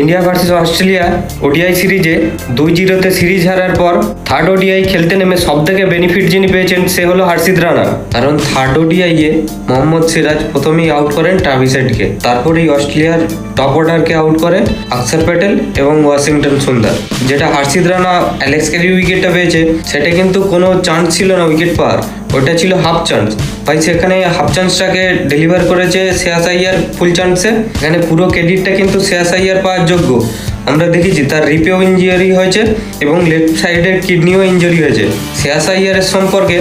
India versus Australia ODI সিরিজে দুই জিরোতে সিরিজ হারার পর থার্ড ওডিআই খেলতে নেমে সব থেকে বেনিফিট যিনি পেয়েছেন, সে হলো হার্ষিদ রানা। কারণ থার্ড ওডিআইয়ে মোহাম্মদ সিরাজ প্রথমেই আউট করেন ট্রাভিসেটকে তারপরেই অস্ট্রেলিয়ার টপ অর্ডারকে আউট করে অক্ষর প্যাটেল এবং ওয়াশিংটন সুন্দর। যেটা হার্ষিদ রানা অ্যালেক্স ক্যারি উইকেটটা পেয়েছে, সেটা কিন্তু কোনো চান্স ছিল না উইকেট পাওয়ার। ওটা ছিল হাফ চান্স ভাই, সেখানে হাফ চান্সটাকে ডেলিভার করেছে শ্রেয়াস আইয়ার ফুল চান্সে এখানে পুরো ক্রেডিটটা কিন্তু শ্রেয়াস আইয়ার পাওয়ার যোগ্য। আমরা দেখেছি, তার রিপেও ইঞ্জুরি হয়েছে এবং লেফট সাইডের কিডনিও ইঞ্জুরি হয়েছে। শ্রেয়াস আইয়ারের সম্পর্কে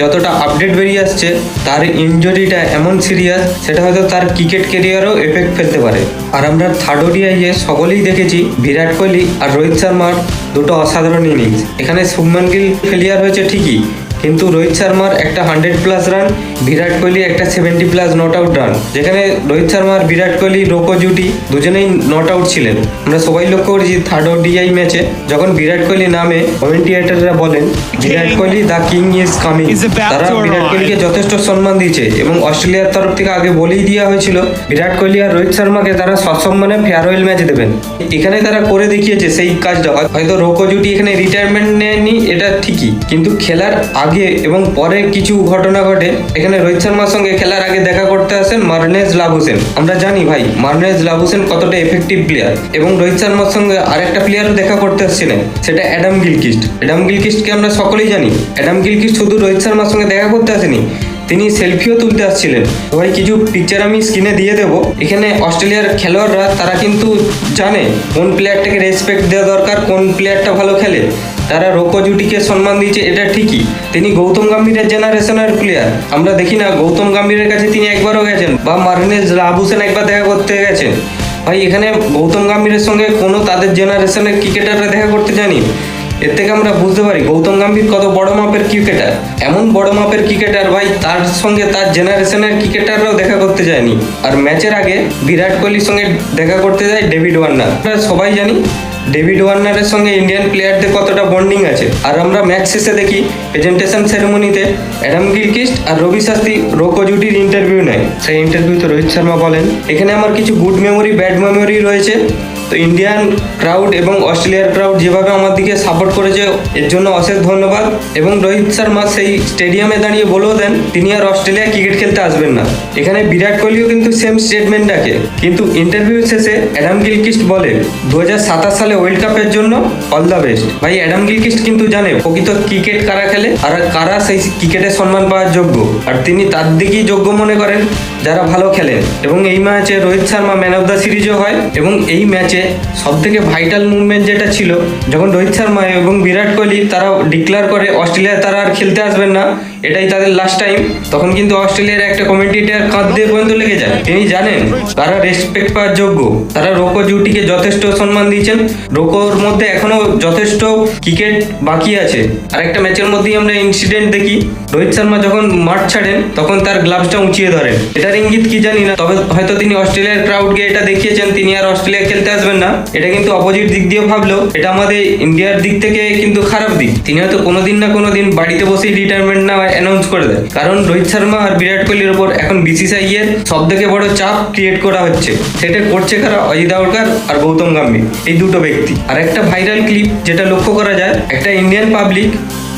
যতটা আপডেট বেরিয়ে আসছে, তার ইঞ্জুরিটা এমন সিরিয়াস সেটা হয়তো তার ক্রিকেট কেরিয়ারও এফেক্ট ফেলতে পারে। আর আমরা থার্ড ওডিআইয়ে সকলেই দেখেছি, বিরাট কোহলি আর রোহিত শর্মার দুটো অসাধারণ ইনিংস এখানে শুভমান গিল ফেলিয়ার হয়েছে ঠিকই কিন্তু রোহিত শর্মার একটা hundred plus run Virat Kohli একটা seventy plus not out run. যেখানে রোহিত শর্মার বিরাট কোহলি রোকো জুটি দুজনেই নট আউট ছিলেন। আমরা সবাই লক্ষ্য করেছি থার্ড ওডিআই ম্যাচে যখন বিরাট কোহলি নামে কমেন্টিয়েটাররা বলেন Virat Kohli the king is coming তারা বিরাট কোহলিকে যথেষ্ট সম্মান দিয়েছে এবং অস্ট্রেলিয়ার তরফ থেকে আগে বলেই দেওয়া হয়েছিল বিরাট কোহলি আর রোহিত শর্মাকে তারা সসম্মানে ফেয়ারওয়েল ম্যাচ দেবেন। এখানে তারা করে দেখিয়েছে সেই কাজটা। হয়তো রোকো জুটি এখানে রিটায়ারমেন্ট নেয়নি এটা ঠিকই। কিন্তু খেলার আগে এবং পরে কিছু ঘটনা ঘটে। এখানে রোহিত শর্মার সঙ্গে খেলার আগে দেখা করতে আসেন মার্নেজ লাভ হোসেন আমরা জানি ভাই, মার্নেজ লাভ হোসেন কতটা এফেক্টিভ প্লেয়ার এবং রোহিত শর্মার সঙ্গে আরেকটা প্লেয়ারও দেখা করতে আসছিলেন, সেটা অ্যাডাম গিলকিস্ট। অ্যাডাম গিলকিস্টকে আমরা সকলেই জানি। অ্যাডাম গিলকিস্ট শুধু রোহিত শর্মার সঙ্গে দেখা করতে আসেনি, তিনি সেলফিও তুলতে আসছিলেন। ভাই, কিছু পিকচার আমি স্ক্রিনে দিয়ে দেবো। এখানে অস্ট্রেলিয়ার খেলোয়াড়রা, তারা কিন্তু জানে কোন প্লেয়ারটাকে রেসপেক্ট দেওয়া দরকার, কোন প্লেয়ারটা ভালো খেলে। তারা রোকো জুটিকে সম্মান দিয়েছে, এটা ঠিকই। তিনি গৌতম গাম্ভীরের জেনারেশনের প্লেয়ার আমরা দেখি না, গৌতম গাম্ভীরের কাছে তিনি একবারও গেছেন, বা মার্নেজ লাবুসেন একবার দেখা করতে গেছেন। ভাই, এখানে গৌতম গম্ভীরের সঙ্গে কোনো তাদের জেনারেশনের ক্রিকেটাররা দেখা করতে জানি এর থেকে আমরা বুঝতে পারি, গৌতম গাম্ভীর কত বড় মাপের ক্রিকেটার এমন বড় মাপের ক্রিকেটার ভাই, তার সঙ্গে তার জেনারেশনের ক্রিকেটাররাও দেখা করতে যায়নি। আর ম্যাচের আগে বিরাট কোহলির সঙ্গে দেখা করতে যায় ডেভিড ওয়ার্নার। সবাই জানি ডেভিড ওয়ার্নারের সঙ্গে ইন্ডিয়ান প্লেয়ারদের কতটা বন্ডিং আছে? আর আমরা ম্যাচ শেষে দেখি প্রেজেন্টেশন সেরেমনিতে অ্যাডাম গিলকিস্ট আর রবি শাস্ত্রী রোকো জুটির ইন্টারভিউ নেয়। সেই ইন্টারভিউতে রোহিত শর্মা বলেন, এখানে আমার কিছু গুড মেমোরি ব্যাড মেমোরি রয়েছে। তো ইন্ডিয়ান ক্রাউড এবং অস্ট্রেলিয়ার ক্রাউড যেভাবে আমার দিকে সাপোর্ট করেছে, এর জন্য অশেষ ধন্যবাদ। এবং রোহিত শর্মা সেই স্টেডিয়ামে দাঁড়িয়ে বলেও দেন, তিনি আর অস্ট্রেলিয়া ক্রিকেট খেলতে আসবেন না। এখানে বিরাট কোহলিও কিন্তু সেম স্টেটমেন্ট রাখে। কিন্তু ইন্টারভিউ শেষে অ্যাডাম গিলকিস্ট বলে দু হাজার সাতাশ সালে ওয়ার্ল্ড কাপের জন্য অল দ্য বেস্ট ভাই, অ্যাডাম গিলকিস্ট কিন্তু জানে, প্রকৃত ক্রিকেট কারা খেলে আর কারা সেই ক্রিকেটের সম্মান পাওয়ার যোগ্য। আর তিনি তার দিকেই যোগ্য মনে করেন, যারা ভালো খেলেন এবং এই ম্যাচে Rohit Sharma man of the সিরিজও হয়। এবং এই ম্যাচে সব থেকে ভাইটাল মুভমেন্ট যেটা ছিল, যখন রোহিত শর্মা এবং বিরাট কোহলি তারা ডিক্লেয়ার করে অস্ট্রেলিয়া তারা আর খেলতে আসবেন না, এটাই তাদের লাস্ট টাইম তখন কিন্তু অস্ট্রেলিয়ার একটা কমেন্টেটার কাঁধ দিয়ে পর্যন্ত লেগে যায়। তিনি জানেন, তারা রেসপেক্ট পাওয়ার যোগ্য, তারা রোকো জুটিকে যথেষ্ট সম্মান দিয়েছেন, রোকোর মধ্যে এখনও যথেষ্ট ক্রিকেট বাকি আছে। আর একটা ম্যাচের মধ্যেই আমরা ইনসিডেন্ট দেখি, রোহিত শর্মা যখন মাঠ ছাড়েন, তখন তার গ্লাভসটা উঁচিয়ে ধরেন। এটার ইঙ্গিত কি জানি না, তবে হয়তো তিনি অস্ট্রেলিয়ার ক্রাউডকে এটা দেখিয়েছেন, তিনি আর অস্ট্রেলিয়া খেলতে আসবেন না। এটা কিন্তু অপোজিট দিক দিয়ে ভাবলেও এটা আমাদের ইন্ডিয়ার দিক থেকে কিন্তু খারাপ দিক। তিনি হয়তো কোনোদিন না কোনোদিন বাড়িতে বসেই রিটায়ারমেন্ট না অ্যানাউন্স করে দেয়। কারণ রোহিত শর্মা আর বিরাট কোহলির ওপর এখন বিসিসিআই এর সব থেকে বড় চাপ ক্রিয়েট করা হচ্ছে। সেটা করছে কারা? অজিত আউটকার আর গৌতম গম্ভীর। এই দুটো ব্যক্তি। আর একটা ভাইরাল ক্লিপ যেটা লক্ষ্য করা যায়, একটা ইন্ডিয়ান পাবলিক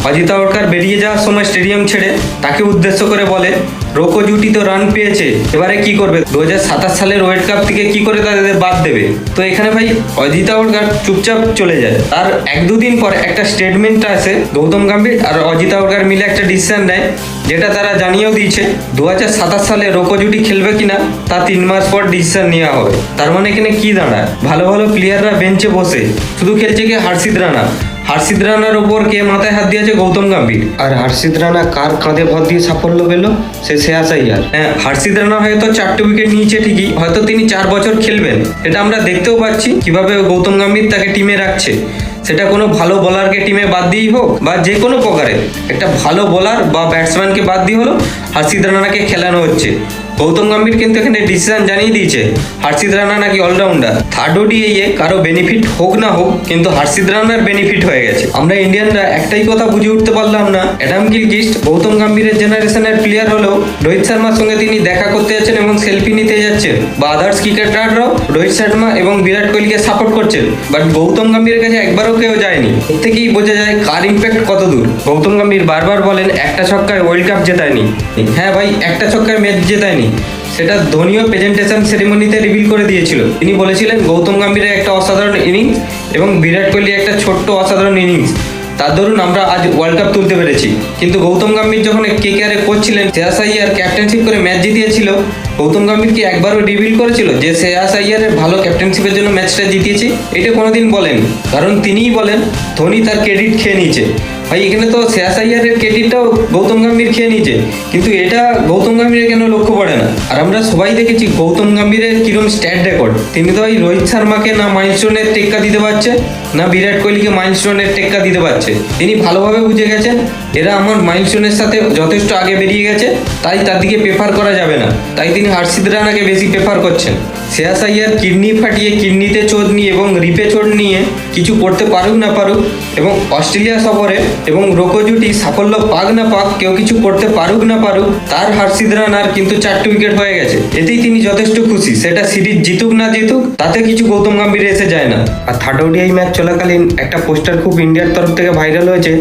অজিত আউটকার বেরিয়ে যাওয়ার সময় স্টেডিয়াম ছেড়ে তাকে উদ্দেশ্য করে বলে, রোকো জুটি তো রান পেয়েছে, এবারে কি করবে? দু হাজার সালের ওয়ার্ল্ড কাপ থেকে কি করে তাদের বাদ দেবে? তো এখানে ভাই, অজিত আউটকার চুপচাপ চলে যায়। তার এক দুদিন পর একটা স্টেটমেন্ট আসে গৌতম গাম্ভীর আর অজিত আউটকার মিলে একটা ডিসিশন নেয়, যেটা তারা জানিয়েও দিয়েছে দু হাজার সাতাশ সালে রোকো জুটি খেলবে কিনা, তা তিন মাস পর ডিসিশন নেওয়া হবে। তার মানে এখানে কি দাঁড়ায়? ভালো ভালো প্লেয়াররা বেঞ্চে বসে, শুধু খেলছে কি হার্ষিদ রানা। হার্ষিদ রানার ওপর কে মাথায় হাত দিয়েছে গৌতম গম্ভীর? আর হার্ষিদ রানা কার কাঁধে ভর দিয়ে সাফল্য পেল? সে শ্রেয়াস আইয়ার হ্যাঁ হার্ষিদ রানা হয়তো চারটে উইকেট নিয়েছে ঠিকই হয়তো তিনি চার বছর খেলবেন। এটা আমরা দেখতেও পাচ্ছি কীভাবে গৌতম গম্ভীর তাকে টিমে রাখছে। সেটা কোনো ভালো বোলারকে টিমে বাদ দিয়েই হোক বা যে কোনো প্রকারে একটা ভালো বোলার বা ব্যাটসম্যানকে বাদ দিয়ে হলো হার্ষিদ রানাকে খেলানো হচ্ছে। গৌতম গম্ভীর কিন্তু এখানে ডিসিশন জানিয়ে দিয়েছে। হার্ষিদ রানা নাকি অলরাউন্ডার থার্ড ওডিআই এ কারও বেনিফিট হোক না হোক, কিন্তু হার্ষিদ রানার বেনিফিট হয়ে গেছে। আমরা ইন্ডিয়ানরা একটাই কথা বুঝে উঠতে পারলাম না। অ্যাডাম গিলগিস্ট গৌতম গম্ভীরের জেনারেশনের প্লেয়ার হলেও রোহিত শর্মার সঙ্গে তিনি দেখা করতে যাচ্ছেন এবং সেলফি নিতে যাচ্ছেন। বা আদার্স ক্রিকেটাররাও রোহিত শর্মা এবং বিরাট কোহলিকে সাপোর্ট করছেন। বাট গৌতম গম্ভীরের কাছে একবারও কেউ যায়নি। এর থেকেই বোঝা যায় কার ইম্প্যাক্ট কত দূর। গৌতম গম্ভীর বারবার বলেন, একটা ছক্কায় ওয়ার্ল্ড কাপ জেতায়নি। হ্যাঁ ভাই, একটা ছক্কায় ম্যাচ জেতায়নি। সেটা ধোনিও প্রেজেন্টেশন সেরিমনিতে রিভিল করে দিয়েছিল। তিনি বলেছিলেন, গৌতম গম্ভীরের একটা অসাধারণ ইনিংস এবং বিরাট কোহলি একটা ছোট্ট অসাধারণ ইনিংস তার দরুন আমরা আজ ওয়ার্ল্ড কাপ তুলতে পেরেছি। কিন্তু গৌতম গম্ভীর যখন কে কে আরে কোচ ছিলেন, শ্রেয়াস আইয়ার ক্যাপ্টেনশিপ করে ম্যাচ জিতিয়েছিল, গৌতম গম্ভীর কি একবারও রিভিল করেছিল যে শ্রেয়াস আইয়ারের ভালো ক্যাপ্টেনশিপের জন্য ম্যাচটা জিতিয়েছি? এটা কোনোদিন বলেন কারণ তিনিই বলেন, ধোনি তার ক্রেডিট খেয়ে নিয়েছে। ভাই, এখানে তো শ্রেয়াস আইয়ারের ক্রেডিটটাও গৌতম গম্ভীর খেয়ে নিয়েছে। কিন্তু এটা গৌতম গম্ভীরের কেন লক্ষ্য পড়ে না? আর আমরা সবাই দেখেছি গৌতম গম্ভীরের কিরম স্ট্যাট রেকর্ড তিনি তো ওই রোহিত শর্মাকে না মাইলস্টোনের টেক্কা দিতে পারছে, না বিরাট কোহলিকে মাইলস্টোনের টেক্কা দিতে পারছে। তিনি ভালোভাবে বুঝে গেছেন, এরা আমার মাইলস্টোনের সাথে যথেষ্ট আগে বেরিয়ে গেছে, তাই তার দিকে প্রেফার করা যাবে না। তাই তিনি হার্ষিদ রানাকে বেশি প্রেফার করছেন। শ্রেয়াস আইয়ার কিডনি ফাটিয়ে কিডনিতে চোট নিয়ে এবং রিপে চোট নিয়ে কিছু করতে পারুক না পারুক এবং অস্ট্রেলিয়া সফরে এবং রোকো জুটি সাফল্য পাক না পাক কেউ কিছু করতে পারুক না পারুক, তার হার্ষিদ রানার কিন্তু চারটি উইকেট হয়ে গেছে। এতেই তিনি যথেষ্ট খুশি। সেটা সিরিজ জিতুক না জিতুক, তাতে কিছু গৌতম গম্ভীর এসে যায় না। আর থার্ড ওডিআই ম্যাচ চলাকালীন একটা পোস্টার খুব ইন্ডিয়ার তরফ থেকে ভাইরাল হয়েছে।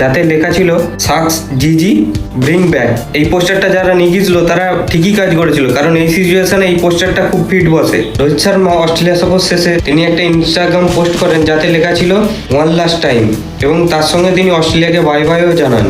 যাতে লেখা ছিল, সাকস, জিজি, ব্রিং ব্যাক। এই পোস্টারটা যারা নিয়ে গিয়েছিল, তারা ঠিকই কাজ করেছিল। কারণ এই সিচুয়েশনে এই পোস্টারটা খুব ফিট বসে। রোহিত শর্মা, অস্ট্রেলিয়া সফর শেষে তিনি একটা ইনস্টাগ্রাম পোস্ট করেন, যাতে লেখা ছিল ওয়ান লাস্ট টাইম এবং তার সঙ্গে তিনি অস্ট্রেলিয়াকে বাই বাইও জানান।